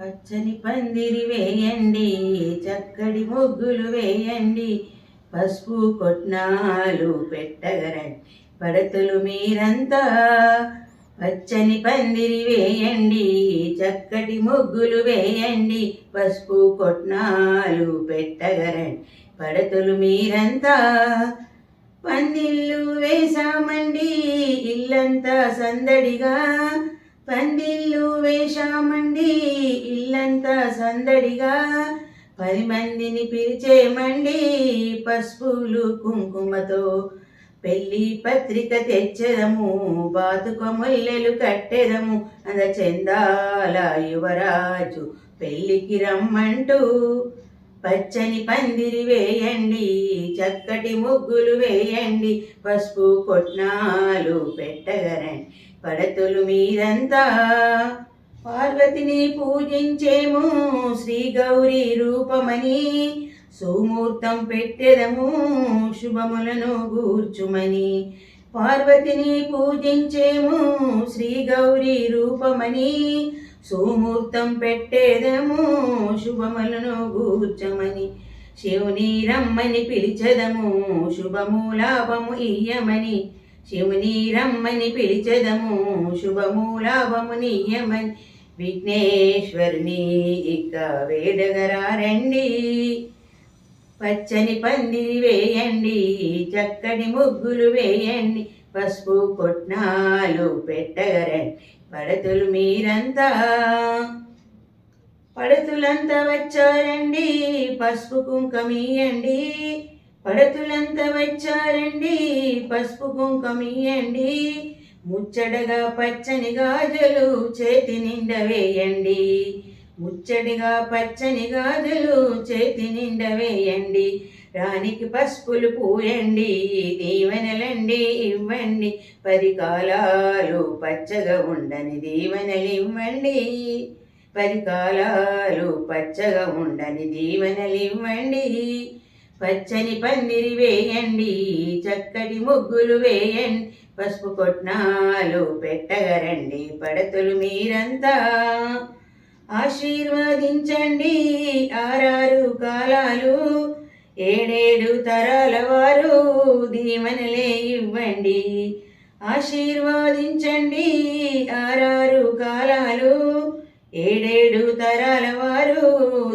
పచ్చని పందిరి వేయండి చక్కటి ముగ్గులు వేయండి. పసుపు కొట్నాలు పెట్టగరండి పడతలు మీరంతా. పచ్చని పందిరి వేయండి చక్కటి ముగ్గులు వేయండి. పసుపు కొట్నాలు పెట్టగరండి పడతలు మీరంతా. పందిళ్ళు వేసామండి ఇల్లంతా సందడిగా. పందిళ్ళు వేశామండి ఇల్లంతా సందడిగా. పది మందిని పిలిచేమండి పసుపులు కుంకుమతో. పెళ్ళి పత్రిక తెచ్చెదము బాతుక ముల్లెలు కట్టెదము. అంద చందాల యువరాజు పెళ్ళికి రమ్మంటూ పచ్చని పందిరి వేయండి చక్కటి ముగ్గులు వేయండి. పసుపు కొట్నాలు పెట్టగరండి. పడతులు మీరంతా పార్వతిని పూజించేము శ్రీ గౌరీ రూపమని. సుమూర్తం పెట్టెదము శుభములను గూర్చుమని. పార్వతిని పూజించేము శ్రీ గౌరీ రూపమని. సుమూర్తం పెట్టేదము శుభములను గూర్చమని. శివుని రమ్మని పిలిచెదము శుభము లాభము ఇయ్యమని. శివుని రమ్మని పిలిచెదము శుభము లాభము నీయమని విఘ్నేశ్వరుని ఇక వేడగరారండి. పచ్చని పందిరి వేయండి చక్కని ముగ్గులు వేయండి. పసుపు కొట్నాలు పెట్టగరండి. పడతులు మీరంతా పడతులంతా వచ్చారండి. పసుపు కుంకమియండి పడతులంతా వచ్చారండి పసుపు కుంకమియండి ముచ్చటగా పచ్చని గాజులు చేతి నిండ వేయండి. ముచ్చడిగా పచ్చని గాజులు చేతి నిండ వేయండి. రానికి పసుపులు పూయండి దీవెనలండి ఇవ్వండి. పది కాలాలు పచ్చగా ఉండని దీవెనలు ఇవ్వండి. పది కాలాలు పచ్చగా ఉండని దీవెనలు ఇవ్వండి. పచ్చని పందిరి వేయండి చక్కటి ముగ్గులు వేయండి. పసుపు కొట్నాలు పెట్టగరండి పడతులు మీరంతా. ఆశీర్వదించండి ఆరారు కాలాలు ఏడేడు తరాల వారు దీవెనలే ఇవ్వండి. ఆశీర్వదించండి ఆరారు కాలాలు ఏడేడు తరాల వారు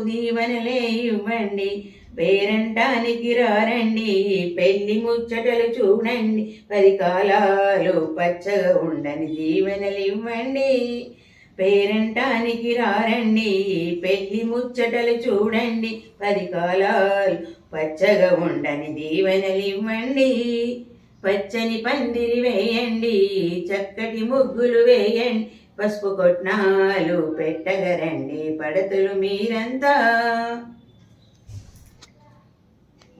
దీవెనలే ఇవ్వండి. పేరంటానికి రారండి పెళ్ళి ముచ్చటలు చూడండి పది కాలాలు పచ్చగా ఉండని జీవనలు ఇవ్వండి పేరంటానికి రారండి పెళ్ళి ముచ్చటలు చూడండి పది కాలాలు పచ్చగా ఉండని దీవెనలు ఇవ్వండి పచ్చని పందిరి వేయండి చక్కటి ముగ్గులు వేయండి పసుపు కొట్నాలు పెట్టగరండి పడతలు మీరంతా.